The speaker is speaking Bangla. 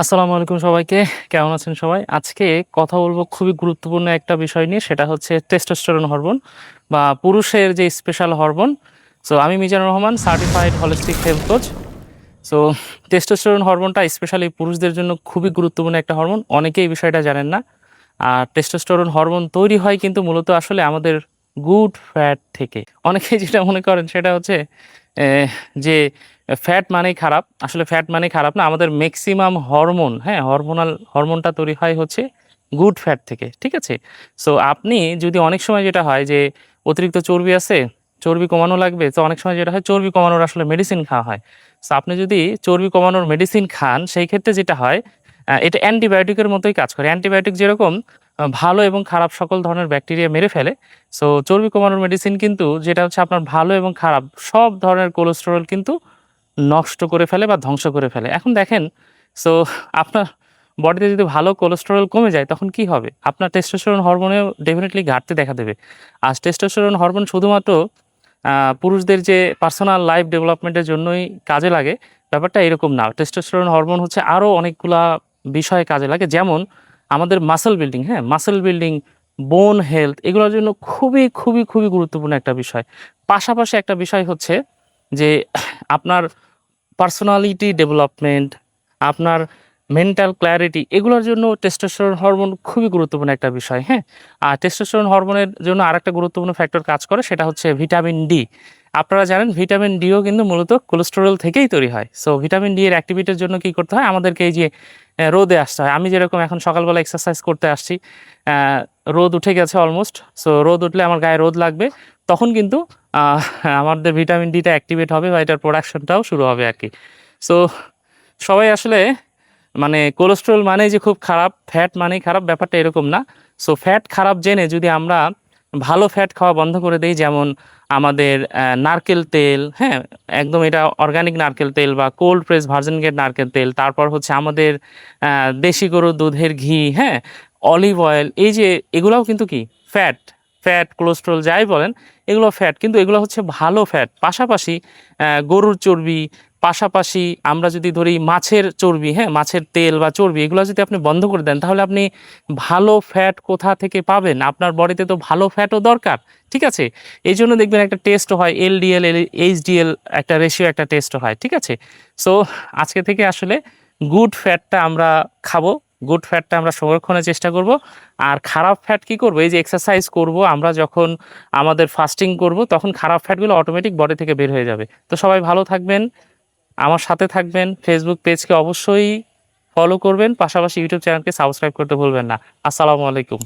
আসসালামু আলাইকুম সবাইকে। কেমন আছেন সবাই? আজকে কথা বলব খুবই গুরুত্বপূর্ণ একটা বিষয় নিয়ে, সেটা হচ্ছে টেস্টোস্টেরন হরমোন বা পুরুষের যে স্পেশাল হরমোন সো আমি Mizanur Rahman certified holistic health coach so testosterone হরমোনটা specially পুরুষদের জন্য খুবই গুরুত্বপূর্ণ একটা হরমোন অনেকেই বিষয়টা জানেন না। আর টেস্টোস্টেরন হরমোন তৈরি হয় কিন্তু মূলত আসলে আমাদের গুড ফ্যাট থেকে। অনেকেই যেটা মনে করেন সেটা হচ্ছে যে ফ্যাট মানেই খারাপ। আসলে ফ্যাট মানেই খারাপ না, আমাদের ম্যাক্সিমাম হরমোন হ্যাঁ হরমোনাল হরমোনটা তৈরি হয় হচ্ছে গুড ফ্যাট থেকে, ঠিক আছে? সো আপনি যদি অনেক সময় যেটা হয় যে অতিরিক্ত চর্বি আছে, চর্বি কমানো লাগবে, তো অনেক সময় যেটা হয় চর্বি কমানোর আসলে মেডিসিন খাওয়া হয়। সো আপনি যদি চর্বি কমানোর মেডিসিন খান, সেই ক্ষেত্রে যেটা হয় এটা অ্যান্টিবায়োটিকের মতোই কাজ করে। অ্যান্টিবায়োটিক যেরকম ভালো এবং খারাপ সকল ধরনের ব্যাকটেরিয়া মেরে ফেলে। সো চর্বি কমানোর মেডিসিন কিন্তু যেটা হচ্ছে আপনার ভালো এবং খারাপ, সব ধরনের কোলেস্টেরল কিন্তু নষ্ট করে ফেলে বা ধ্বংস করে ফেলে। এখন দেখেন সো আপনার বডিতে যদি ভালো কোলেস্টেরল কমে যায়, তখন কি হবে? আপনার টেস্টোস্টেরন হরমোনেও ডেফিনেটলি ঘাটতি দেখা দেবে। আর টেস্টোস্টেরন হরমোন শুধুমাত্র পুরুষদের যে পার্সোনাল লাইফ ডেভেলপমেন্টের জন্যই কাজে লাগে, ব্যাপারটা এরকম না। টেস্টোস্টেরন হরমোন হচ্ছে আরও অনেকগুলা বিষয়ে কাজে লাগে। যেমন, আমাদের মাসেল বিল্ডিং হ্যাঁ? মাসেল বিল্ডিং বোন হেলথ এগুলোর জন্য খুবই খুবই খুবই গুরুত্বপূর্ণ একটা বিষয়। পাশাপাশি একটা বিষয় হচ্ছে যে আপনার পার্সোনালিটি ডেভেলপমেন্ট আপনার মেন্টাল ক্ল্যারিটি এগুলোর জন্য টেস্টোস্টেরন হরমোন খুবই গুরুত্বপূর্ণ একটা বিষয় হ্যাঁ? আর টেস্টোস্টেরন হরমোনের জন্য আরেকটা গুরুত্বপূর্ণ ফ্যাক্টর কাজ করে, সেটা হচ্ছে ভিটামিন ডি আপনারা জানেন ভিটামিন ডিও কিন্তু মূলত কোলেস্টেরল থেকেই তৈরি হয়। সো ভিটামিন ডি এর অ্যাক্টিভিটির জন্য কি করতে হয়? আমাদেরকে এই যে রোদে আসতে হয়। আমি যেরকম এখন সকালবেলা এক্সারসাইজ করতে আসছি রোদ উঠে গেছে অলমোস্ট সো রোদ উঠলে আমার গায়ে রোদ লাগবে। তখন কিন্তু আমাদের ভিটামিন ডিটা অ্যাক্টিভেট হবে বা এটার প্রোডাকশনটাও শুরু হবে আর কি। সো সবাই আসলে মানে কোলেস্ট্রল মানে যে খুব খারাপ ফ্যাট মানেই খারাপ, ব্যাপারটা এরকম না। সো ফ্যাট খারাপ জেনে যদি আমরা ভালো ফ্যাট খাওয়া বন্ধ করে দেই, যেমন আমাদের নারকেল তেল হ্যাঁ একদম এটা অর্গানিক নারকেল তেল বা কোল্ড প্রেস ভার্জিন গেট নারকেল তেল, তারপর হচ্ছে আমাদের দেশি গরুর দুধের ঘি হ্যাঁ অলিভ অয়েল এই যে এগুলাও কিন্তু কি? ফ্যাট ফ্যাট কোলেস্ট্রল যাই বলেন, এগুলো ফ্যাট কিন্তু এগুলো হচ্ছে ভালো ফ্যাট পাশাপাশি গরুর চর্বি, পাশাপাশি আমরা যদি ধরি মাছের চর্বি হ্যাঁ মাছের তেল বা চর্বি, এগুলো যদি আপনি বন্ধ করে দেন, তাহলে আপনি ভালো ফ্যাট কোথা থেকে পাবেন? আপনার বডিতে তো ভালো ফ্যাটও দরকার, ঠিক আছে? এই জন্য দেখবেন একটা টেস্ট হয় এলডিএল এইচডিএল একটা রেশিও একটা টেস্ট হয়, ঠিক আছে? সো আজকে থেকে আসলে গুড ফ্যাটটা আমরা খাব। গুড ফ্যাটটা আমরা সংরক্ষণের চেষ্টা করব। আর খারাপ ফ্যাট কি করব? এই যে এক্সারসাইজ করব, আমরা যখন আমাদের ফাস্টিং করব, তখন খারাপ ফ্যাটগুলো অটোমেটিক বডি থেকে বের হয়ে যাবে। তো সবাই ভালো থাকবেন, আমার সাথে থাকবেন ফেসবুক পেজকে অবশ্যই ফলো করবেন, পাশাপাশি ইউটিউব চ্যানেলকে সাবস্ক্রাইব করতে ভুলবেন না। আসসালামু আলাইকুম।